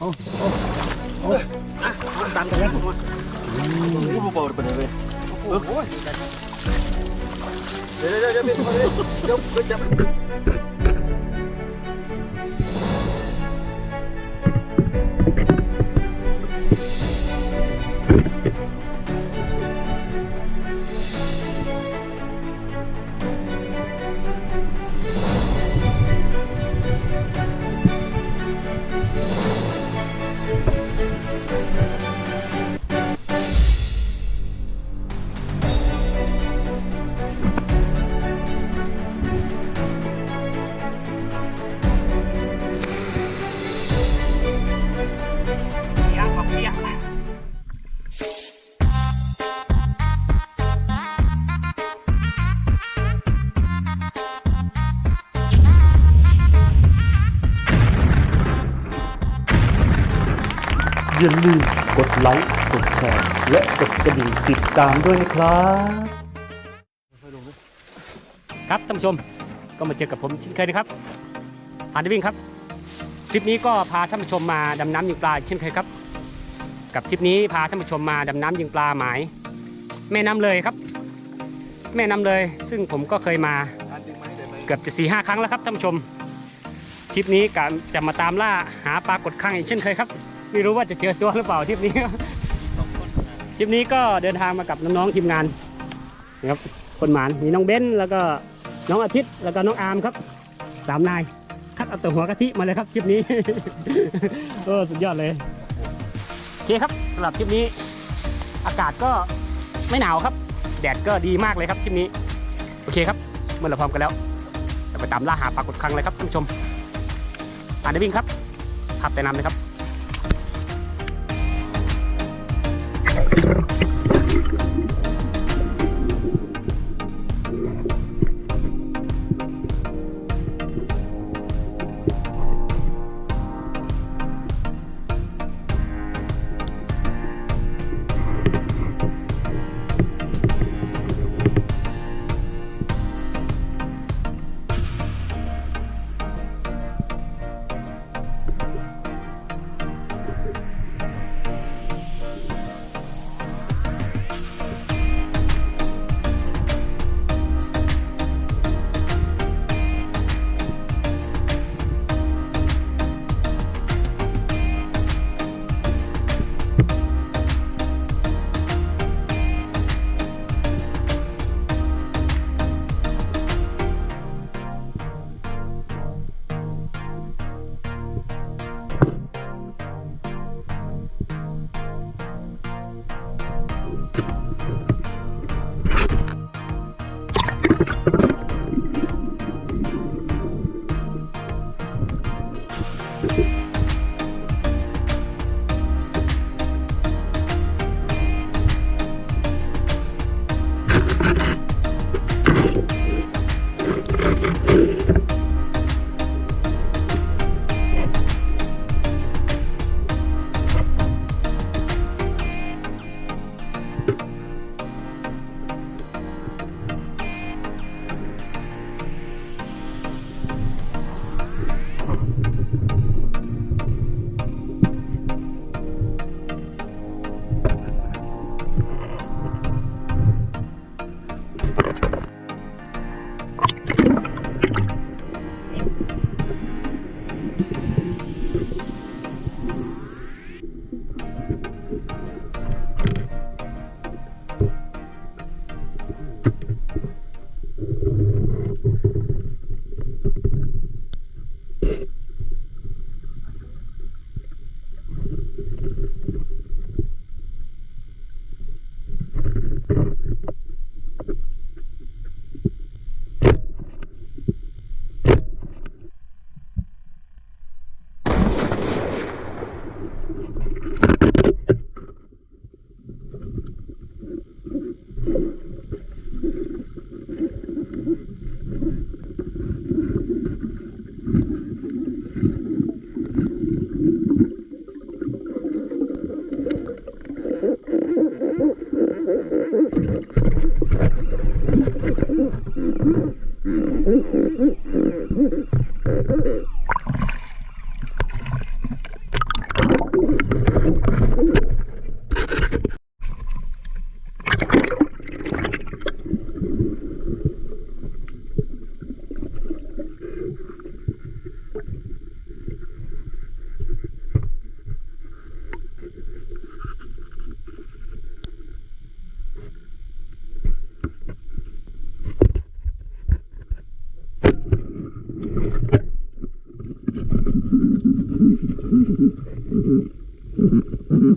โอ้โอ้โอ้อะเอาตามกันแล้วผมว่านี่ผู้เป่าเป็นไงโอ้โหเดี๋ยวเดี๋ยวเดี๋ยวเดี๋ยวเดี๋ยวเดี๋ยว อย่าลืมกดไลค์ กดแชร์ และกดกระดิ่งติดตามด้วยนะครับครับท่านผู้ชมก็มาเจอกับผมเช่นเคยนะครับผ่านด้วิ่งครับ คลิปนี้ก็พาท่านผู้ชมมาดำน้ำยิงปลาเช่นเคยครับ กับทริปนี้พาท่านผู้ชมมาดำน้ำยิงปลาหมาย แม่น้ำเลยครับ แม่น้ำเลย ซึ่งผมก็เคยมาเกือบจะสี่ห้าครั้งแล้วครับท่านผู้ชมทริปนี้กะจะมาตามล่าหาปลากดข้างอีกเช่นเคยครับ ไม่รู้ว่าจะเจอตัวหรือเปล่าทริปนี้ทริปนี้ก็เดินทางมากับน้องๆทีมงานนะครับคนหมานมีน้องเบ้นแล้วก็น้องอาทิตย์แล้วก็น้องอาร์มครับสามนายคัดเอาแต่หัวกะทิมาเลยครับทริปนี้โอ้สุดยอดเลยโอเคครับสำหรับทริปนี้ อากาศก็ไม่หนาวครับ แดดก็ดีมากเลยครับทริปนี้ โอเคครับเมื่อเราพร้อมกันแล้วจะไปตามล่าหาปลากดคังเลยครับท่านผู้ชมอ่านได้วิ่งครับขับแต่นำเลยครับ Thank you.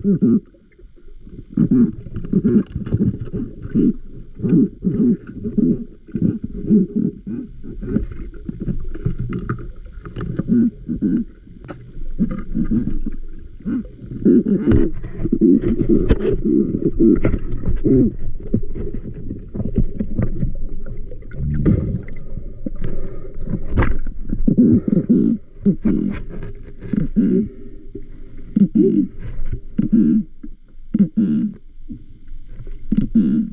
Mm-hmm. ตัว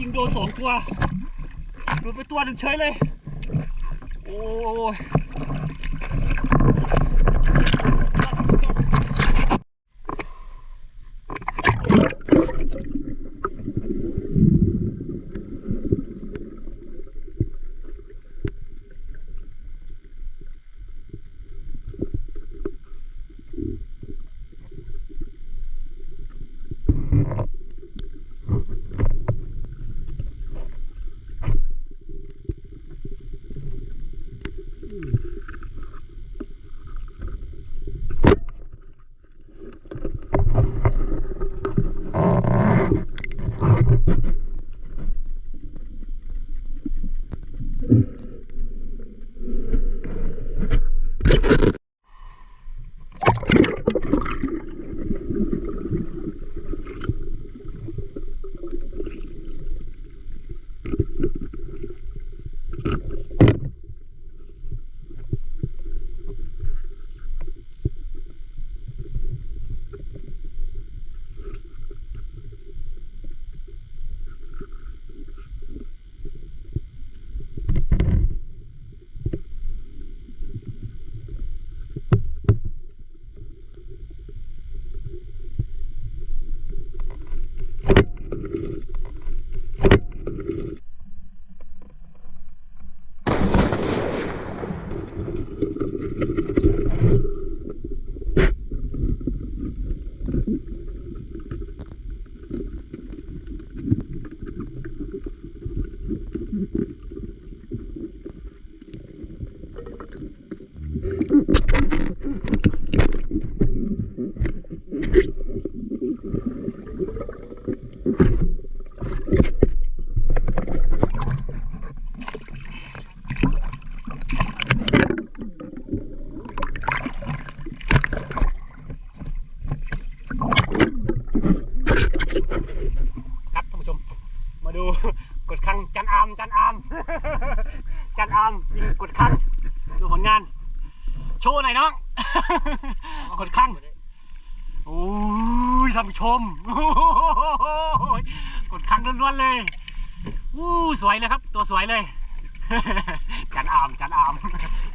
ยิงโดนสองตัวโดนไปตัวหนึ่งเฉยเลย โอ้ย เลยครับ ตัวสวยเลย จันอามจันอาม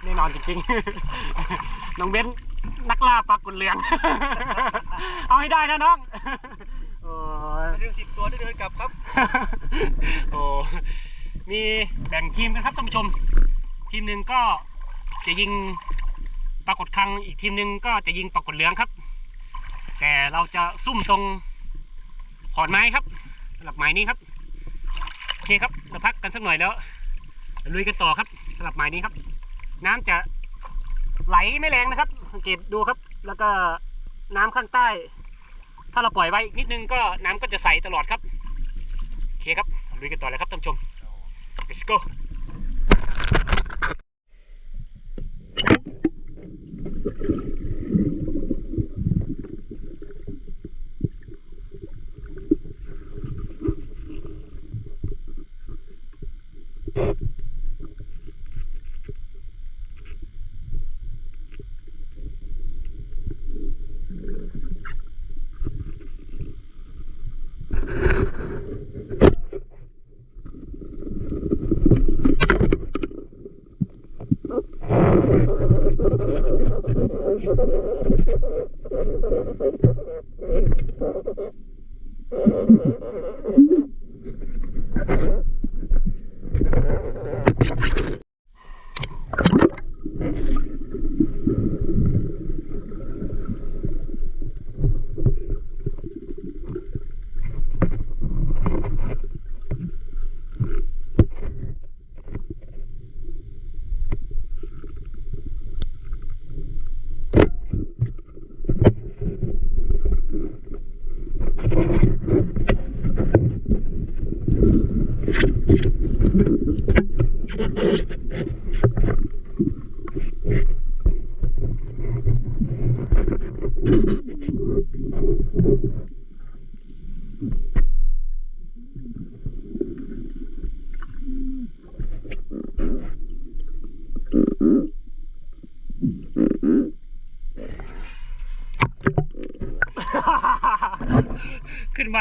แน่นอนจริงๆ น้องเบ้นนักล่าปลากดเหลือง เอาให้ได้นะน้องโอ้ยเรื่องสิบตัวได้เดินกลับครับ โอ้มีแบ่งทีมกันครับท่านผู้ชม ทีมหนึ่งก็จะยิงปรากฏครั้งอีกทีมหนึ่งก็จะยิงปรากฏเหลืองครับ แต่เราจะซุ่มตรงขอนไม้ครับสำหรับไม้นี้ครับโอเคครับเราพักกันสักหน่อยแล้วลุยกันต่อครับสำหรับไม้นี้ครับ น้ำจะไหลไม่แรงนะครับ สังเกตดูครับ แล้วก็น้ำข้างใต้ ถ้าเราปล่อยไว้อีกนิดนึงก็น้ำก็จะใสตลอดครับโอเคครับลุยกันต่อเลยครับท่านผู้ชม let's go ขึ้น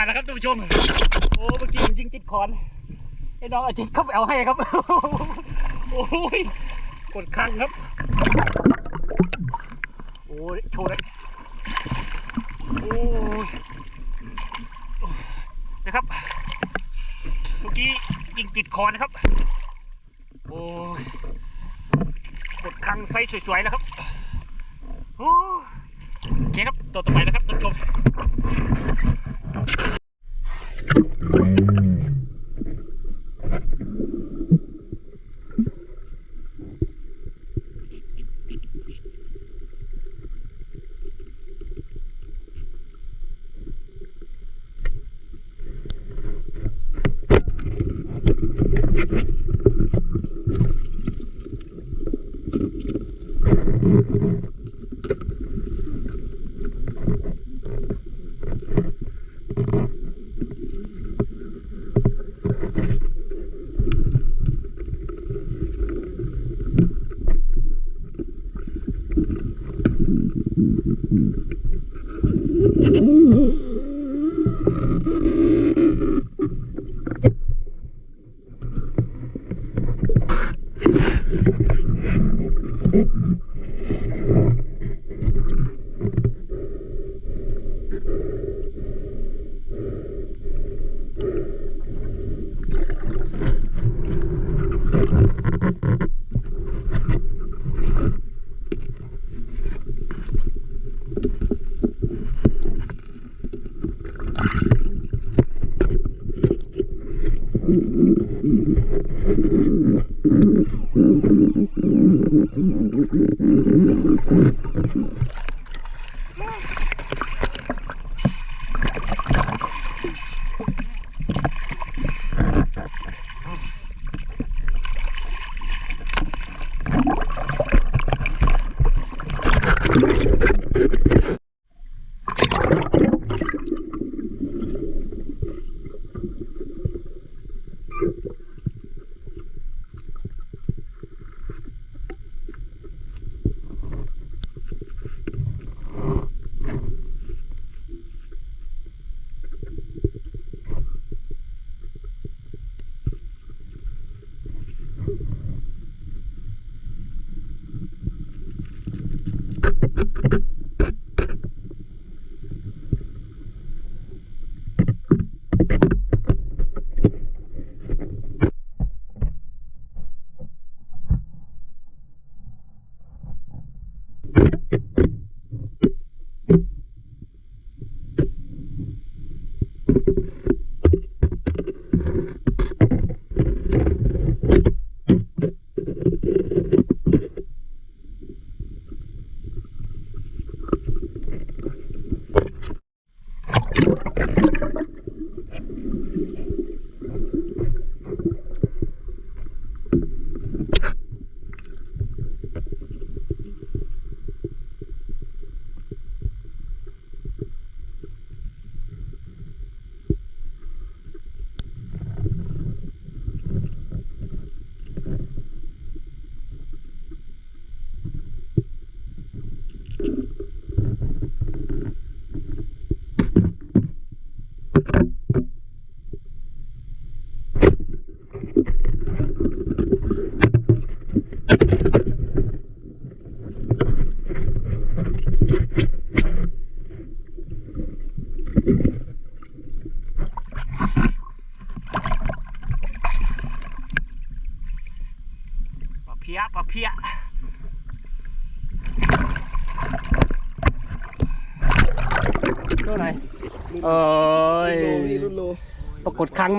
มาแล้วครับท่านผู้ชม โอ้เมื่อกี้มันยิงติดคอนไอ้น้องอาทิตย์เข้าไปเอาให้ครับ โอ้ยกดคังครับ โอ้ยโชว์เลยโอ้ยนะครับ เมื่อกี้ยิงติดคอนะครับ โอ้ยกดคังไซส์สวยๆแล้วครับ โอ้ย เคครับ ตัวต่อไปนะครับท่านผู้ชม โ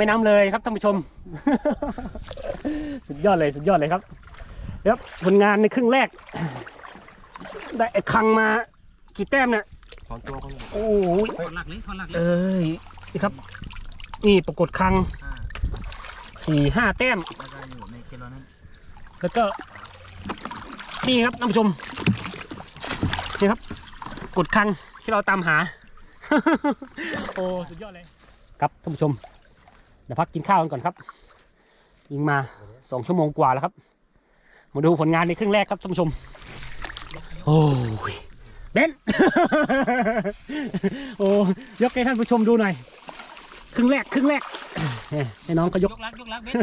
ม่น้ำเลยครับท่านผู้ชม สุดยอดเลยสุดยอดเลยครับครับผลงานในครึ่งแรก ได้ไอ้ครั้งมากี่แต้มเนี่ยของตัวคนโอ้โหหลักเลยคนหลักเลยเอ้ยนี่ครับ นี่ปรากฏครั้งอ่าสี่ห้าแต้มแล้วก็อยู่ในกิโลนั้นแล้วก็นี่ครับท่านผู้ชมนี่ครับ กดคังที่เราตามหา โอ้ สุดยอดเลย ครับท่านผู้ชม เดี๋ยวพักกินข้าวกันก่อนครับ ยิงมาสองชั่วโมงกว่าแล้วครับ มาดูผลงานในครึ่งแรกครับท่านผู้ชม โอ้ยเบนโอ้ยกให้ท่านผู้ชมดูหน่อยครึ่งแรกครึ่งแรกให้น้องก็ยยกกลักยกลักเบน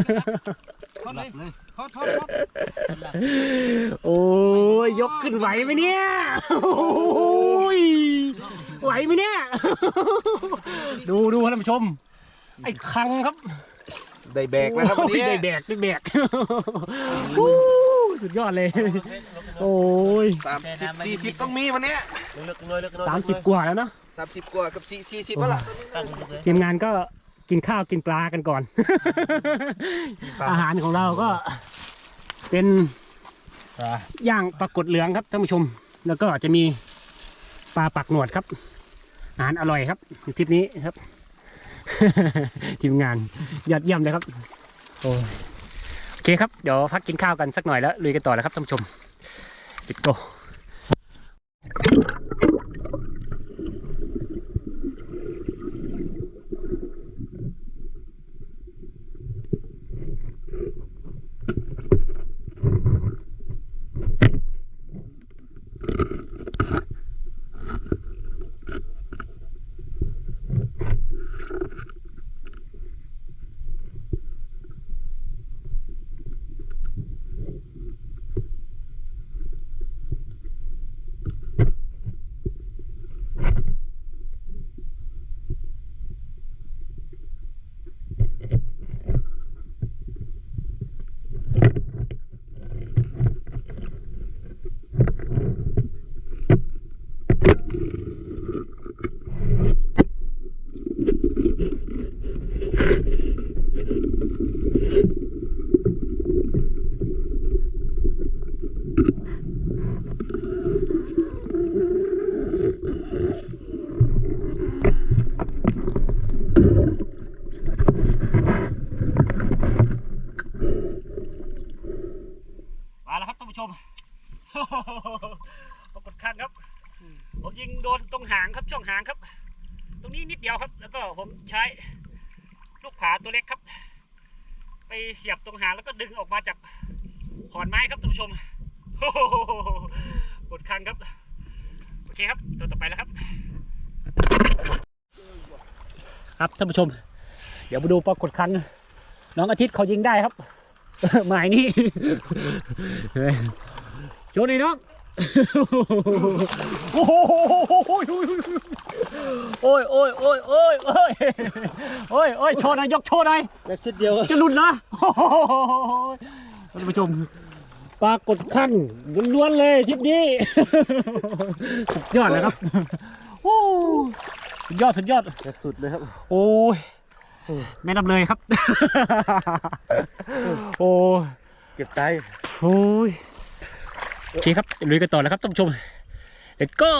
ทอดเลยทอดทอดทอดโอ้ยยกขึ้นไหวไหมเนี่ยโอ้ยไหวไหมเนี่ย ดูดูท่านผู้ชม ไอ้คังครับได้แบกแล้วครับวันนี้ โอ้ยได้แบกได้แบกโอ้ยสุดยอดเลย โอ้ยสามสิบสี่สิบต้องมีวันเนี้ยสามสิบกว่าแล้วเนาะสามสิบกว่ากับสี่สี่สิบแล้วล่ะทีมงานก็กินข้าวกินปลากันก่อน อาหารของเราก็เป็นย่างปลากดเหลืองครับท่านผู้ชม แล้วก็จะมีปลาปักหนวดครับ อาหารอร่อยครับทริปนี้ครับ ทีมงานยอดเยี่ยมเลยครับโอ้โอเคครับ เดี๋ยวพักกินข้าวกันสักหน่อยแล้วลุยกันต่อแล้วครับท่านผู้ชมติดโก มาแล้วครับท่านผู้ชมปรากฏคังครับ ผมยิงโดนตรงหางครับช่วงหางครับ ตรงนี้นิดเดียวครับ แล้วก็ผมใช้ลูกผาตัวเล็กครับ ไปเสียบตรงหางแล้วก็ดึงออกมาจากขอนไม้ครับท่านผู้ชม กดคังครับ โอเคครับ ตัวต่อไปแล้วครับ ครับท่านผู้ชม เดี๋ยวมาดูปรากฏคังน้องอาทิตย์เขายิงได้ครับ หมายนี่โชว์หน่อยน้อง โอ้โหโอ้ยโอ้ยโอ้ยโอ้ยโอ้ยโอ้ยโอ้ยโชว์หน่อยยกโชว์หน่อยแบกเส้นเดียวจะหลุดนะท่านผู้ชม ปรากฏขั้นล้วนๆเลยทริปนี้ สุดยอดนะครับโอ้สุดยอดสุดยอดแบกสุดเลยครับโอ้ยแม่นำเลยครับ โอ้ยเก็บใจโอ้ยโอเคครับลุยกันต่อแล้วครับท่านผู้ชม let's go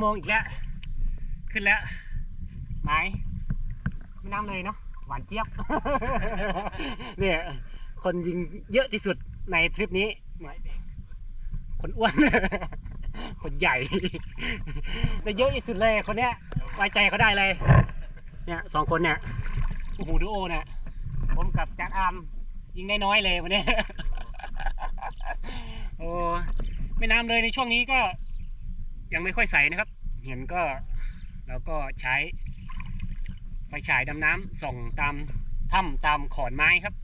โมงอีกแล้ว ขึ้นแล้วหมายไม่น้ำเลยเนาะหวานเจี๊ยบ เนี่ยคนยิงเยอะที่สุดในทริปนี้คนอ้วน คนใหญ่แต่เยอะที่สุดเลยคนเนี้ยไว้ใจเขาได้เลย เนี่ยสองคนเนี่ยโอ้โหดูโอเนี่ยผมกับจานอามยิงได้น้อยเลยวันนี้โอ้ไม่น้ำเลยในช่วงนี้ก็ ยังไม่ค่อยใสนะครับ เห็นก็เราก็ใช้ไฟฉายดำน้ำส่องตามถ้ำตามขอนไม้ครับ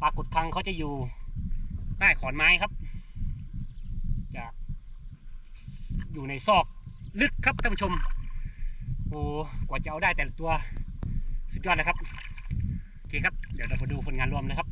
ปลากดคังเขาจะอยู่ใต้ขอนไม้ครับ จะอยู่ในซอกลึกครับท่านผู้ชมโอ้กว่าจะเอาได้แต่ละตัวสุดยอดเลยครับโอเคครับ เดี๋ยวเรามาดูผลงานรวมเลยครับ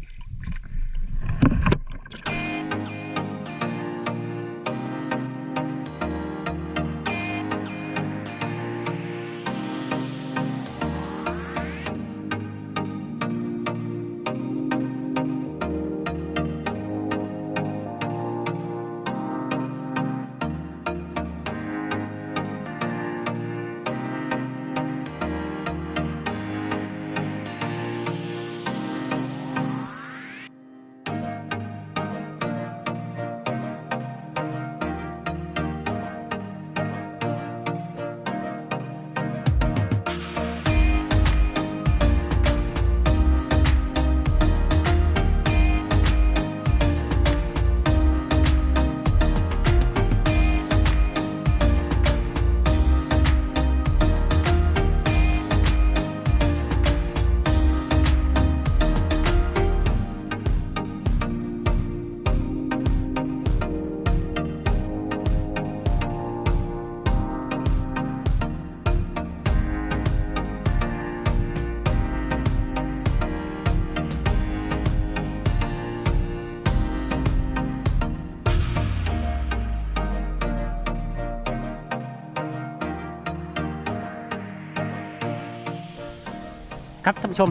านผู้ชม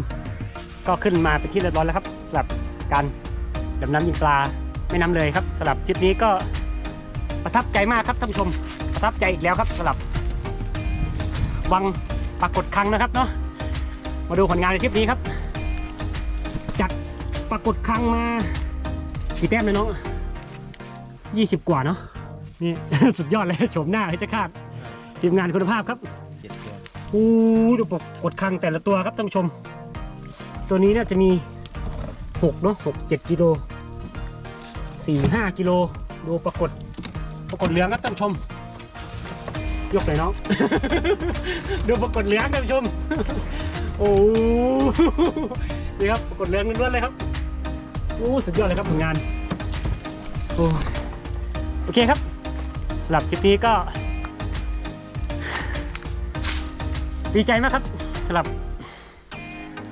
ก็ขึ้นมาเป็นที่เรียบร้อยแล้วครับสำหรับการดำน้ำยิงปลาแม่น้ำเลยครับสำหรับทริปนี้ก็ประทับใจมากครับท่านผู้ชม ประทับใจอีกแล้วครับสำหรับ วังปรากฏครั้งนะครับเนาะมาดูผลงานในทริปนี้ครับจัดปรากฏครั้งมากี่แต้มเลยน้องยี่สิบกว่าเนาะนี่ สุดยอดเลยโฉมหน้าให้จะคาดทีมงานคุณภาพครับเจ็ดตัว อู้ดูปกดคังแต่ละตัวครับท่านผู้ชม ตัวนี้น่าจะมีหกเนาะหกเจ็ดกิโลสี่ห้ากิโลดูปรากฏปรากฏเหลืองครับท่านชม ยกเลยน้อง ดูปรากฏเหลืองท่านชม โอ้นี่ครับปรากฏเหลืองล้วนเลยครับโอ้สุดยอดเลยครับผลงานโอ้โอเคครับหรับคลิปนี้ก็ ดีใจมากครับสำหรับ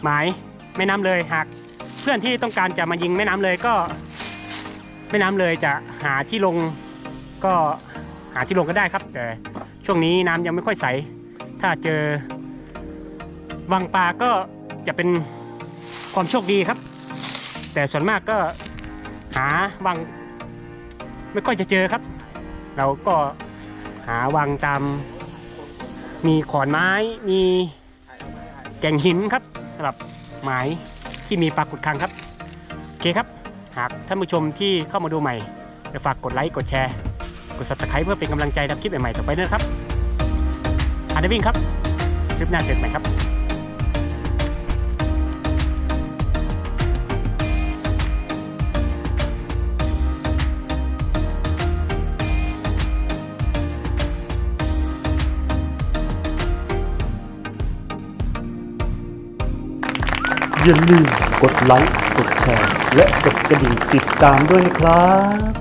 หมาย แม่น้ำเลยหากเพื่อนที่ต้องการจะมายิงแม่น้ำเลยก็ แม่น้ำเลยจะหาที่ลงก็หาที่ลงก็ได้ครับ แต่ช่วงนี้น้ำยังไม่ค่อยใส ถ้าเจอวังปลาก็จะเป็นความโชคดีครับ แต่ส่วนมากก็หาวังไม่ค่อยจะเจอครับ เราก็หาวังตามมีขอนไม้มีแก่งหินครับสำหรับ หมายที่มีปลากดคังครับโอเคครับ หากท่านผู้ชมที่เข้ามาดูใหม่จะฝากกดไลค์กดแชร์ กดซับสไครต์เพื่อเป็นกำลังใจทำคลิปใหม่ๆต่อไปด้วยนะครับอาร์เดวิ่งครับคลิปหน้าเจอกันใหม่ครับ อย่าลืมกดไลค์ กดแชร์ และกดกระดิ่งติดตามด้วยนะครับ